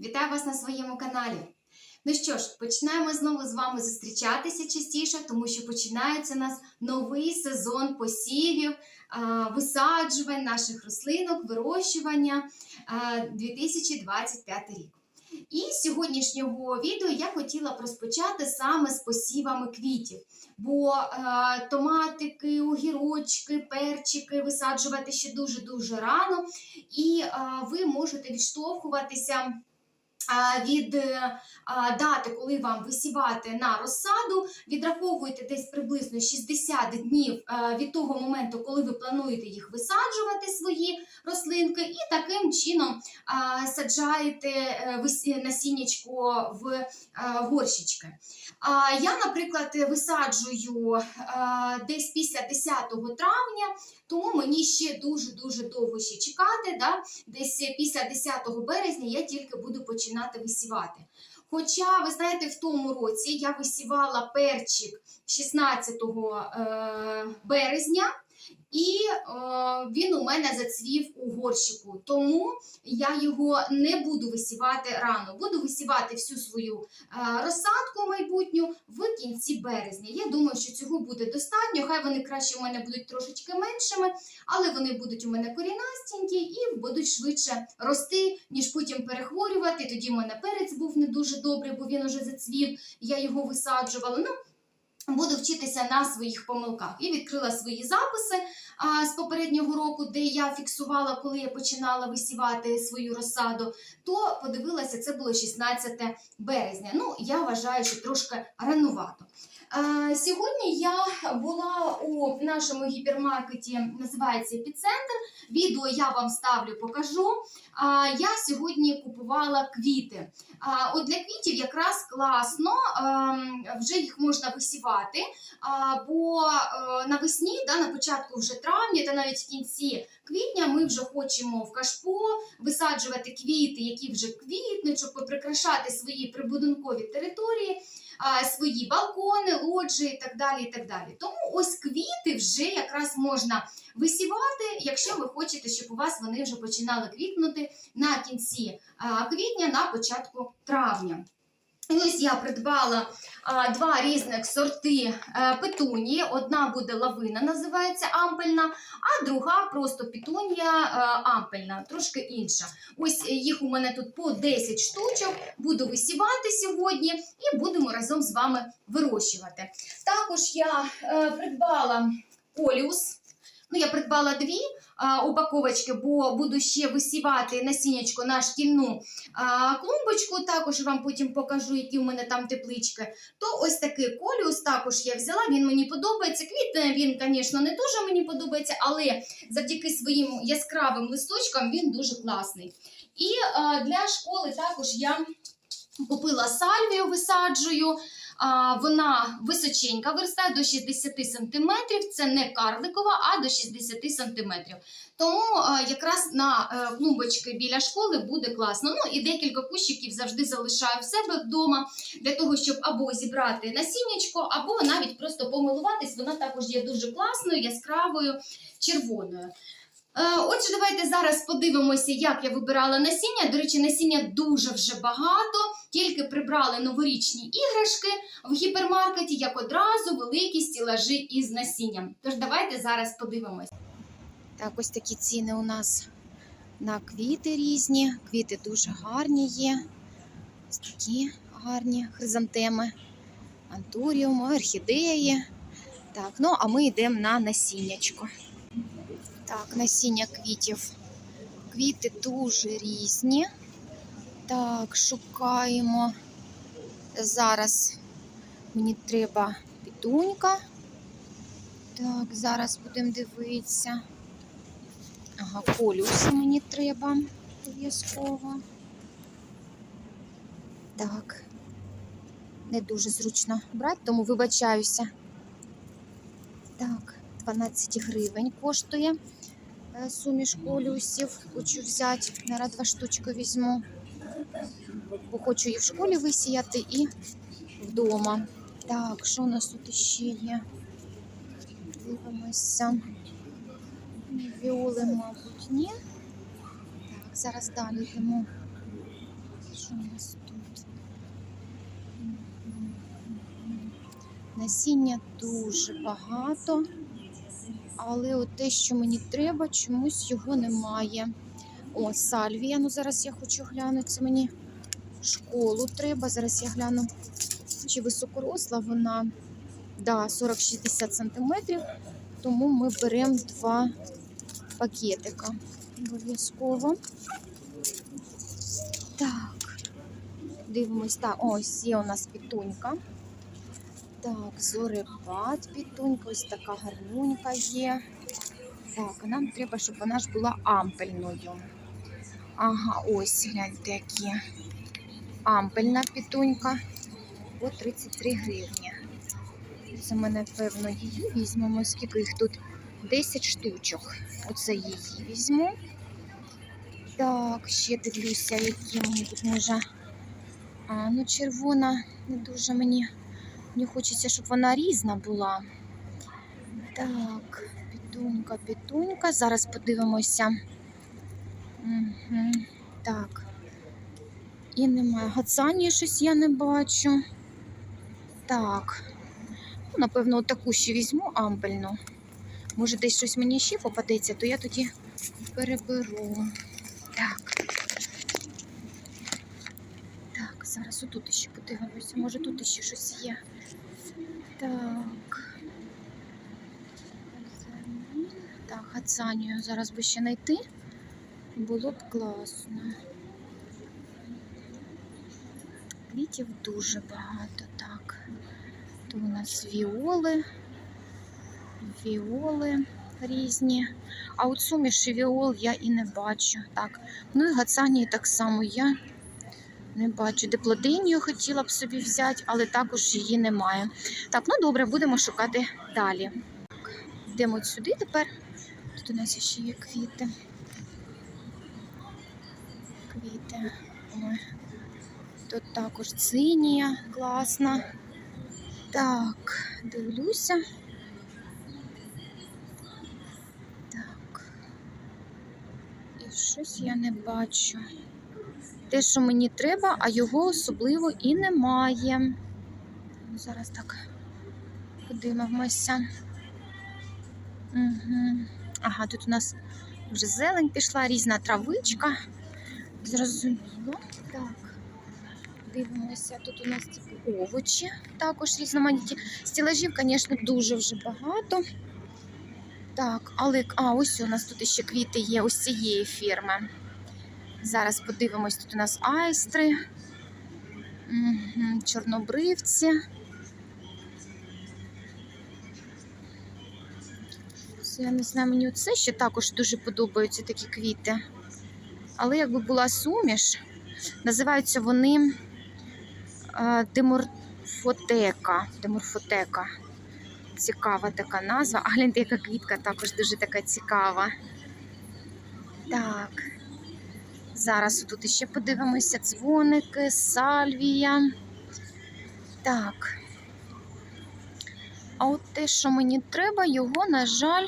Вітаю вас на своєму каналі. Ну що ж, починаємо знову з вами зустрічатися частіше, тому що починається у нас новий сезон посівів, висаджувань наших рослинок, вирощування 2025 рік. І з сьогоднішнього відео я хотіла б розпочати саме з посівами квітів. Бо е, томатики, огірочки, перчики висаджувати ще дуже-дуже рано, і е, ви можете відштовхуватися від е, дати, коли вам висівати на розсаду, відраховуєте десь приблизно 60 днів е, від того моменту, коли ви плануєте їх висаджувати, свої рослинки, і таким чином саджаєте е, насіннячко в горщички. Я, наприклад, висаджую десь після 10 травня, тому мені ще дуже-дуже довго ще чекати. Да? Десь після 10 березня я тільки буду починати висівати. Хоча, ви знаєте, в тому році я висівала перчик 16 е, березня, і е, він у мене зацвів у горщику. Тому я його не буду висівати рано. Буду висівати всю свою е, розсадку майбутню в кінці березня. Я думаю, що цього буде достатньо. Хай вони краще у мене будуть трошечки меншими, але вони будуть у мене корінастенькі і будуть швидше рости, ніж потім перехворювати. Тоді в мене перець був не дуже добрий, бо він уже зацвів, я його висаджувала. Ну, Буду вчитися на своїх помилках і відкрила свої записи а, з попереднього року, де я фіксувала, коли я починала висівати свою розсаду. То подивилася, це було 16 березня. Ну, я вважаю, що трошки ранувато. Е, Сьогодні я була у нашому гіпермаркеті, називається Епіцентр. Відео я вам ставлю, покажу. А, Я сьогодні купувала квіти. А, От для квітів якраз класно, ем, вже їх можна висівати, а, бо е, навесні, да, на початку вже травня та навіть в кінці квітня ми вже хочемо в кашпо висаджувати квіти, які вже квітнуть, щоб прикрашати свої прибудинкові території свої балкони, лоджії і так далі. і так далі. Тому ось квіти вже якраз можна висівати, якщо ви хочете, щоб у вас вони вже починали квітнути на кінці квітня, на початку травня. Ось я придбала а, два різних сорти е, петунії. Одна буде лавина, називається ампельна, а друга просто петунія е, ампельна, трошки інша. Ось їх у мене тут по 10 штучок. Буду висівати сьогодні і будемо разом з вами вирощувати. Також я е, придбала коліус. Ну, я придбала дві а, упаковочки, бо буду ще висівати насіннячко на шкільну клумбочку. Також вам потім покажу, які у мене там теплички. То ось такий коліус також я взяла. Він мені подобається. Квітне він, звісно, не дуже мені подобається, але завдяки своїм яскравим листочкам він дуже класний. І для школи також я купила сальвію, висаджую. Вона височенька, виростає до 60 см. Це не карликова, а до 60 см. Тому а, якраз на е, клумбочки біля школи буде класно. Ну і декілька кущиків завжди залишаю в себе вдома для того, щоб або зібрати насіннячко, або навіть просто помилуватись. Вона також є дуже класною, яскравою, червоною. Е, Отже, давайте зараз подивимося, як я вибирала насіння. До речі, насіння дуже вже багато, тільки прибрали новорічні іграшки в гіпермаркеті, як одразу великі стілажі із насінням. Тож давайте зараз подивимося. Так, ось такі ціни у нас на квіти різні. Квіти дуже гарні є. Ось такі гарні хризантеми, антуріуми, орхідеї. Так, ну а ми йдемо на насіннячко. Так, насіння квітів. Квіти дуже різні. Так, шукаємо. Зараз мені треба пітунька. Так, зараз будемо дивитися. Ага, колюси мені треба обов'язково. Так. Не дуже зручно брати, тому вибачаюся. Так, 12 гривень коштує е, суміш колюсів. Хочу взяти, зараз два штучки візьму. Бо хочу і в школі висіяти, і вдома. Так, що у нас тут ще є? Дивимося. Віоли, мабуть, ні. Так, зараз далі йдемо. Що у нас тут? Насіння дуже багато, але от те, що мені треба, чомусь його немає. О, сальвія. Ну зараз я хочу глянути. Це мені школу треба. Зараз я гляну, чи високоросла вона. Да, 40-60 сантиметрів. Тому ми беремо два пакетика. Обов'язково. Так. Дивимось. Так, ось є у нас пітунька. Так, зорепад пітунька, ось така гарнунька є. Так, нам треба, щоб вона ж була ампельною. Ага, ось гляньте, які. Ампельна пітунька по 33 гривні. Це ми, напевно, її візьмемо. Скільки їх тут? 10 штучок. Оце її візьму. Так, ще дивлюся, які мені тут може. А, ну, червона не дуже мені. Мені хочеться, щоб вона різна була. Так, пітунька, пітунька. Зараз подивимося. Так. І немає. Гацані щось я не бачу. Так. Ну, напевно, таку ще візьму ампельну. Може, десь щось мені ще попадеться, то я тоді переберу. Так. Так, зараз отут ще подивимося. Може тут ще щось є. Так. Так, Хацанію зараз би ще знайти. Було б класно. Квітів дуже багато, так. То у нас віоли, віоли різні. А от суміші віол я і не бачу. Так. Ну і гацанії так само я не бачу. Диплодинію хотіла б собі взяти, але також її немає. Так, ну добре, будемо шукати далі. Йдемо сюди тепер. Тут у нас ще є квіти. Ой. Тут також цинія класна. Так, дивлюся. Так. І щось я не бачу. Те, що мені треба, а його особливо і немає. Зараз так подивимося. Угу. Ага, тут у нас вже зелень пішла, різна травичка. Зрозуміло. Так. Дивимося, тут у нас такі овочі, також різноманітні. Стілажів, звісно, дуже вже багато. Так, але а, ось у нас тут ще квіти є ось цієї фірми. Зараз подивимось, тут у нас айстри, угу, чорнобривці. Я не знаю, мені це ще також дуже подобаються такі квіти. Але якби була суміш, називаються вони е, деморфотека. Деморфотека. Цікава така назва. А гляньте, яка квітка також дуже така цікава. Так. Зараз тут ще подивимося дзвоники, сальвія. Так. А от те, що мені треба, його, на жаль,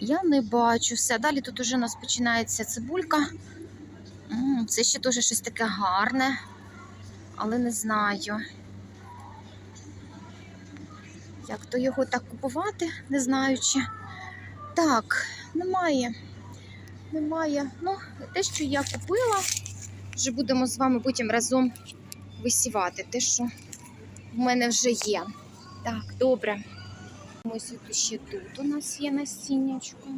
я не бачу. Все, далі тут уже у нас починається цибулька. Це ще теж щось таке гарне, але не знаю. Як то його так купувати, не знаючи. Так, немає. Немає. Ну, те, що я купила, вже будемо з вами потім разом висівати. Те, що в мене вже є. Так, добре. Ось от ще тут у нас є насіннячко.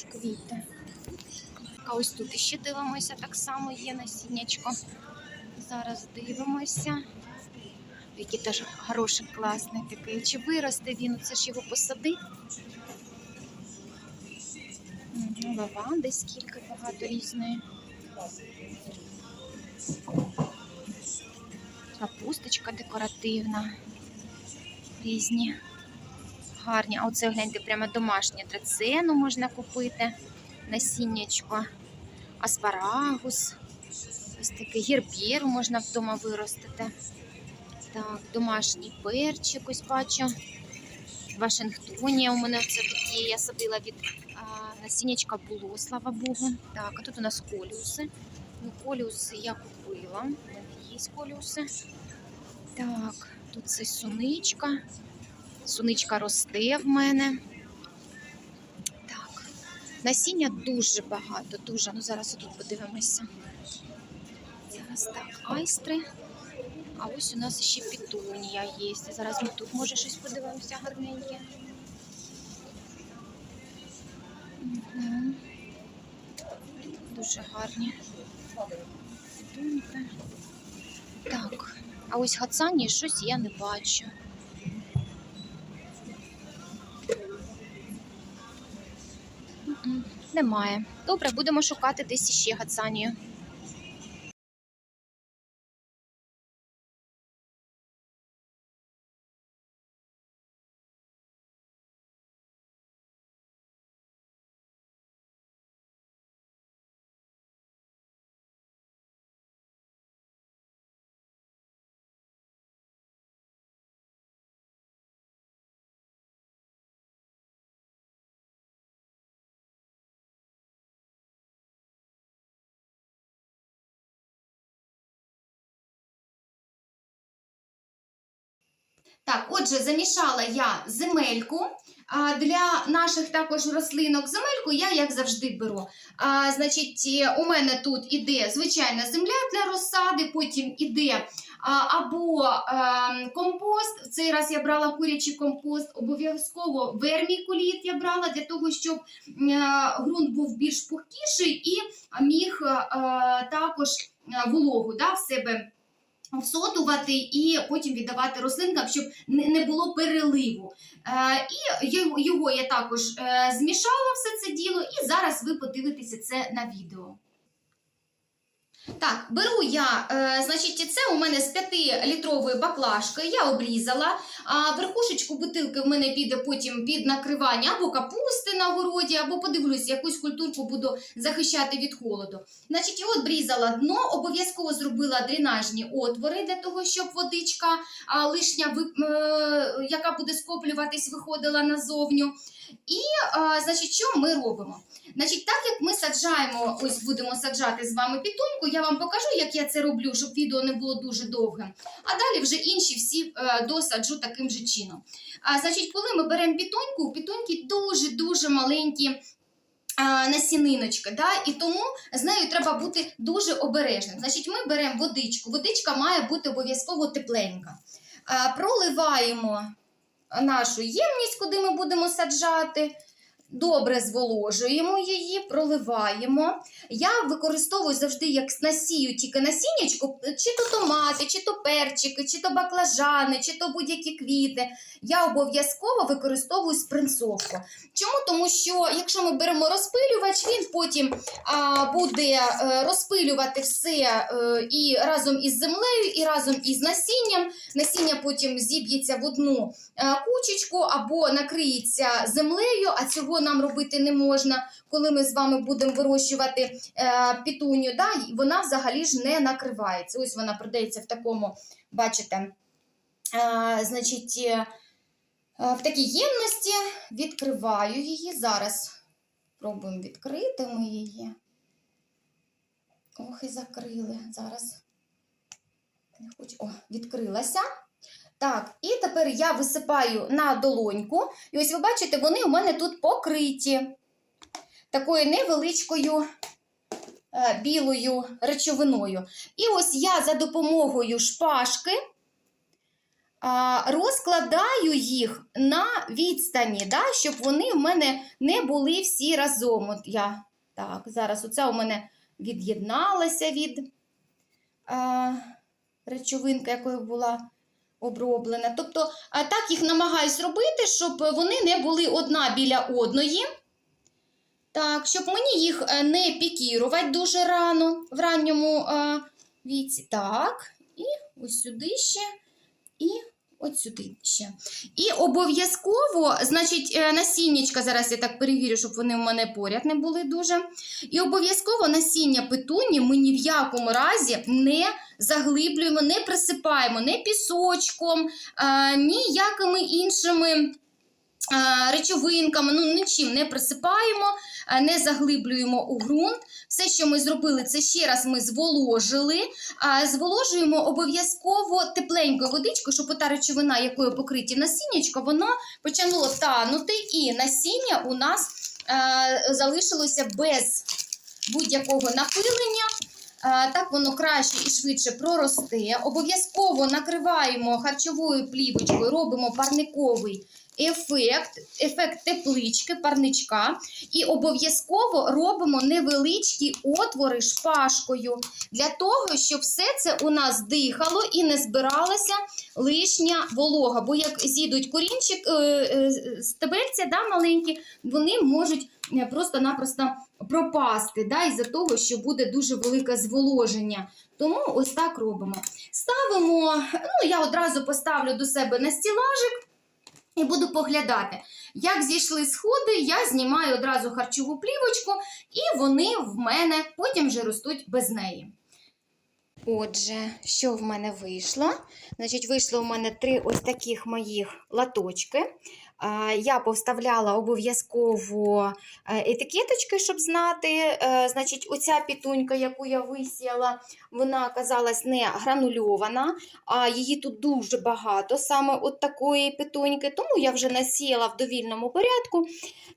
Також квіти. А ось тут ще дивимося, так само є насіннячко. Зараз дивимося. Який теж хороший, класний такий. Чи виросте він? Це ж його посади. Лаванди скільки багато різної. Капусточка декоративна. Різні. Гарні. А оце гляньте, прямо домашнє драцену можна купити. Насіннячко. Аспарагус. Ось такий гербєр можна вдома виростити. Так, домашній перчик, ось бачу. Вашингтонія у мене це тут. Я садила від а, насіннячка було, слава Богу. Так, а тут у нас коліуси. Ну, коліуси я купила. У мене є коліуси. Так, тут це суничка. Суничка росте в мене. Так, насіння дуже багато, дуже. Ну зараз тут подивимося. Зараз так, айстри. А ось у нас ще пітунія є. Зараз ми тут може щось подивимося гарненьке. Дуже гарні. Пітуньки. Так, а ось гацані щось я не бачу. Немає. Добре, будемо шукати десь іще гацанію. Так, отже, замішала я земельку. Для наших також рослинок земельку я, як завжди, беру. А, значить, е, у мене тут іде звичайна земля для розсади, потім іде а, або компост. В цей раз я брала курячий компост, обов'язково вермікуліт я брала для того, щоб е, ґрунт був більш пухкіший і міг е, також вологу да, в себе всотувати і потім віддавати рослинкам, щоб не було переливу. Е, і його- його я також е, змішала все це діло, і зараз ви подивитеся це на відео. Так, беру я, е, значить, це у мене з 5-літрової баклажки, я обрізала. А верхушечку бутилки в мене піде потім під накривання або капусти на городі, або подивлюсь, якусь культурку буду захищати від холоду. Значить, я обрізала дно, обов'язково зробила дренажні отвори для того, щоб водичка лишня, е, яка буде скоплюватись, виходила назовню. І, а, значить, що ми робимо? Значить, так як ми саджаємо, ось будемо саджати з вами пітуньку, я вам покажу, як я це роблю, щоб відео не було дуже довгим. А далі вже інші всі е, досаджу таким же чином. А, значить, коли ми беремо пітуньку, у пітуньки дуже-дуже маленькі а, насіниночки, да? і тому з нею треба бути дуже обережним. Значить, ми беремо водичку. Водичка має бути обов'язково тепленька. Проливаємо нашу ємність, куди ми будемо саджати. Добре зволожуємо її, проливаємо. Я використовую завжди як насію тільки насіннячку, чи то томати, чи то перчики, чи то баклажани, чи то будь-які квіти. Я обов'язково використовую спринцовку. Чому? Тому що якщо ми беремо розпилювач, він потім а, буде е, розпилювати все е, і разом із землею, і разом із насінням. Насіння потім зіб'ється в одну е, кучечку або накриється землею, а цього нам робити не можна, коли ми з вами будемо вирощувати е, пітуню. Да? Вона взагалі ж не накривається. Ось вона продається в такому, бачите, е, значить, е, в такій ємності відкриваю її. Зараз пробуємо відкрити ми її. Ох, і закрили. Зараз. О, відкрилася. Так, і тепер я висипаю на долоньку. І ось ви бачите, вони у мене тут покриті такою невеличкою е, білою речовиною. І ось я за допомогою шпажки а, розкладаю їх на відстані, да, щоб вони в мене не були всі разом. От я так, зараз оця у мене від'єдналася від а, речовинки, якою була оброблена. Тобто, так їх намагаюсь зробити, щоб вони не були одна біля одної. Так, щоб мені їх е, не пікірувати дуже рано, в ранньому е, віці. Так, і ось сюди ще, і от сюди ще. І обов'язково, значить, е, насіннячка, зараз я так перевірю, щоб вони в мене поряд не були дуже. І обов'язково насіння петуні ми ні в якому разі не заглиблюємо, не присипаємо не пісочком, е, ніякими іншими речовинками, ну нічим не присипаємо, е, не заглиблюємо у ґрунт. Все, що ми зробили, це ще раз ми зволожили. Зволожуємо обов'язково тепленькою водичкою, щоб та речовина, якою покриті насіннячко, воно почало танути, і насіння у нас е, залишилося без будь-якого напилення. Е, Так воно краще і швидше проросте. Обов'язково накриваємо харчовою плівочкою, робимо парниковий ефект, ефект теплички, парничка. І обов'язково робимо невеличкі отвори шпажкою для того, щоб все це у нас дихало і не збиралася лишня волога. Бо як з'їдуть корінчик, е, е, стебельця да, маленькі, вони можуть е, просто-напросто пропасти да, із-за того, що буде дуже велике зволоження. Тому ось так робимо. Ставимо, ну я одразу поставлю до себе на стілажик і буду поглядати. Як зійшли сходи, я знімаю одразу харчову плівочку, і вони в мене потім вже ростуть без неї. Отже, що в мене вийшло? Значить, вийшло в мене три ось таких моїх латочки. Я повставляла обов'язково е, етикеточки, щоб знати. Е, Значить, оця пітунька, яку я висіяла, вона оказалась не гранульована, а її тут дуже багато, саме от такої пітуньки. Тому я вже насіяла в довільному порядку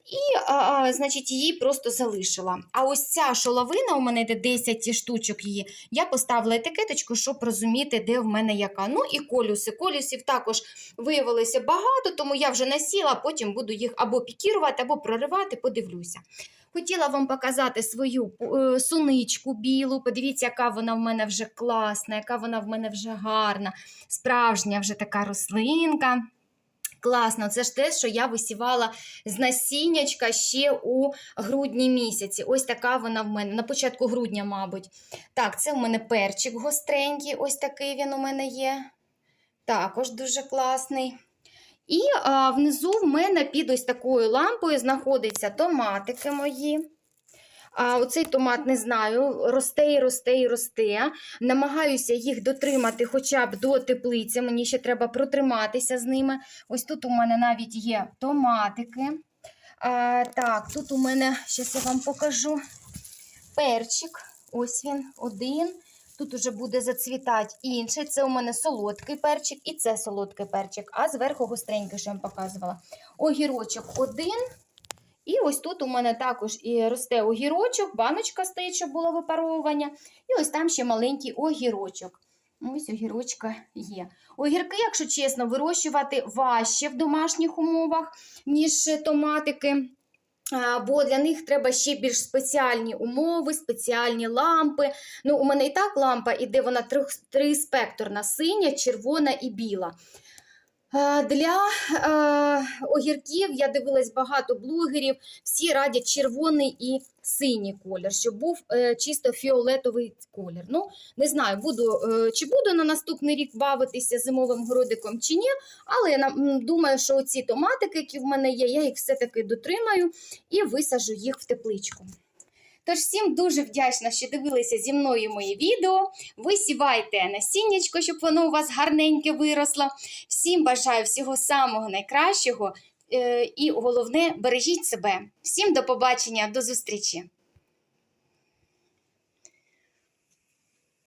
і, значить, її просто залишила. А ось ця шоловина, у мене йде 10 штучок її, я поставила етикеточку, щоб розуміти, де в мене яка. Ну і колюси. Колюсів також виявилося багато, тому я вже насіла, потім буду їх або пікірувати, або проривати, подивлюся. Хотіла вам показати свою е, суничку білу. Подивіться, яка вона в мене вже класна, яка вона в мене вже гарна, справжня вже така рослинка. Класно, це ж те, що я висівала з насіннячка ще у грудні місяці. Ось така вона в мене, на початку грудня, мабуть. Так, це в мене перчик гостренький, ось такий він у мене є. Також дуже класний. І а, внизу в мене під ось такою лампою знаходяться томатики мої. А оцей томат не знаю, росте і росте і росте. Намагаюся їх дотримати хоча б до теплиці. Мені ще треба протриматися з ними. Ось тут у мене навіть є томатики. А, так, тут у мене, зараз я вам покажу перчик. Ось він один. Тут уже буде зацвітати інший. Це у мене солодкий перчик і це солодкий перчик, а зверху гостренький, що я вам показувала. Огірочок один. І ось тут у мене також і росте огірочок, баночка стоїть, щоб було випаровування. І ось там ще маленький огірочок. Ось огірочка є. Огірки, якщо чесно, вирощувати важче в домашніх умовах, ніж томатики. Бо для них треба ще більш спеціальні умови, спеціальні лампи. Ну, у мене і так лампа іде, вона трьох- триспекторна, синя, червона і біла. А, Для е, огірків я дивилась багато блогерів, всі радять червоний і синій колір, щоб був е, чисто фіолетовий колір. Ну, не знаю, буду, е, чи буду на наступний рік бавитися зимовим городиком чи ні, але я думаю, що ці томатики, які в мене є, я їх все-таки дотримаю і висажу їх в тепличку. Тож всім дуже вдячна, що дивилися зі мною мої відео. Висівайте насіннячко, щоб воно у вас гарненьке виросло. Всім бажаю всього самого найкращого. е, І головне, бережіть себе. Всім до побачення, до зустрічі!